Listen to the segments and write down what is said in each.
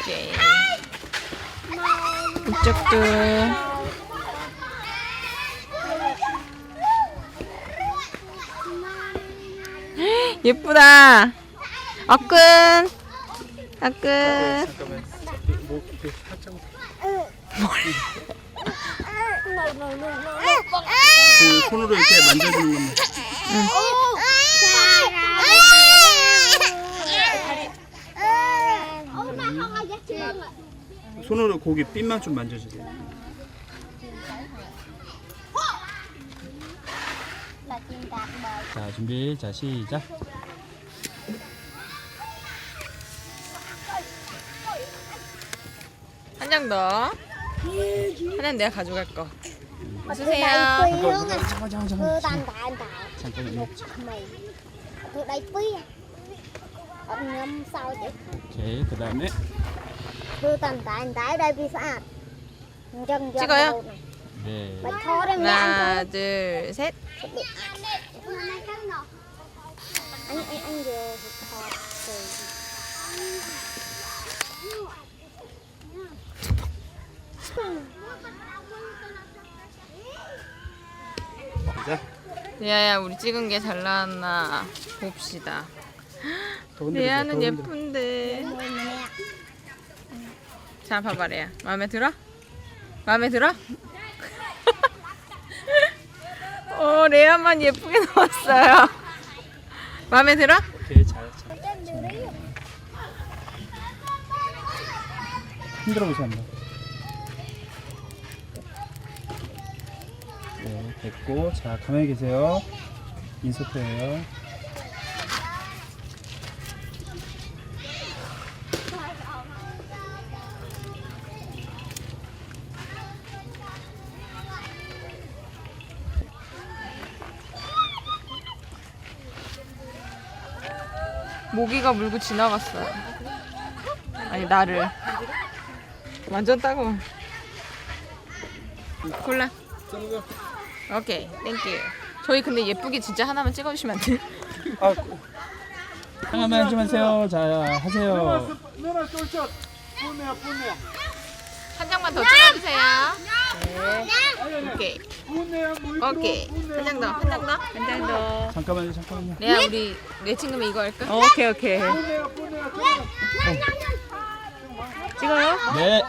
오케이. 이쪽도. 예쁘다. 어끈. 어끈. 잠깐만. 뭐 살짝 그 손으로 이렇게 만져주는 겁니다. 손으로 고기 핀만 좀 만져주세요. 자 준비 자 시작. 한 장 더. 하나는 내가 가져갈 거. 주세요. 잠깐 잠깐 잠깐 Thưa 잠깐 tàn tại anh tại 잠깐 이거 mày Thưa đây quý Ông ngâm sao chứ 오케이 그 다음에 tại tại đây Chân 찍어요? 네. Mày ăn 하나, 둘, 셋. thôi Anh anh anh vừa khó rồi 자 리아야, 우리 찍은 게 잘 나왔나 봅시다. 더. 리아는 예쁜데. 자, 봐봐, 리아. 마음에 들어? 마음에 들어? 어, 레아만 예쁘게 나왔어요. 마음에 들어? 오케이 잘 잘. 흔들어 보세요 한 됐고 자 가만히 계세요. 인서트예요. 모기가 물고 지나갔어요. 아니 나를 완전 따가워. 콜라. 오케이, 땡큐. 저희 근데 예쁘게 진짜 하나만 찍어주시면 안 돼요? 아, 하나만 좀 하세요. 자 하세요. 한 장만 더 찍어주세요. 네. 오케이. 오케이. 한 장 더, 한 장 더, 한 장 더. 잠깐만요 잠깐만요. 레아 우리 내 친구면 이거 할까? 오케이 오케이 찍어요? 네.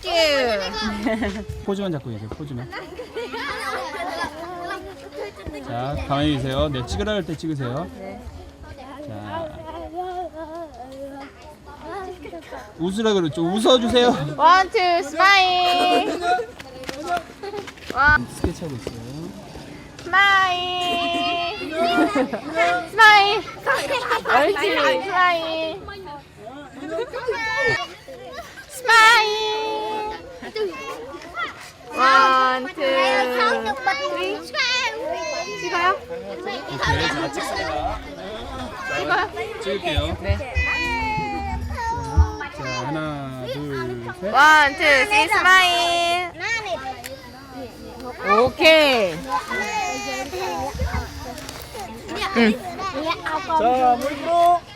땡큐. 포즈만 잡고 계세요. 포즈만. 자 가만히 계세요. 네 찍으라 할 때 찍으세요. 자 웃으라 그랬죠. 웃어주세요. 원, 투, 스마일. 원, 스케치하고 있어요. 스마일. 스마일. 옳지, 스마일. 스마일. 원, 투, 쓰리. 찍어요? 오케이 자 찍습니다. 찍어요? 찍을게요. 네. 자 하나 둘 셋. 원, 투, 쓰리, 스마일. 오케이. 응. 자 물고.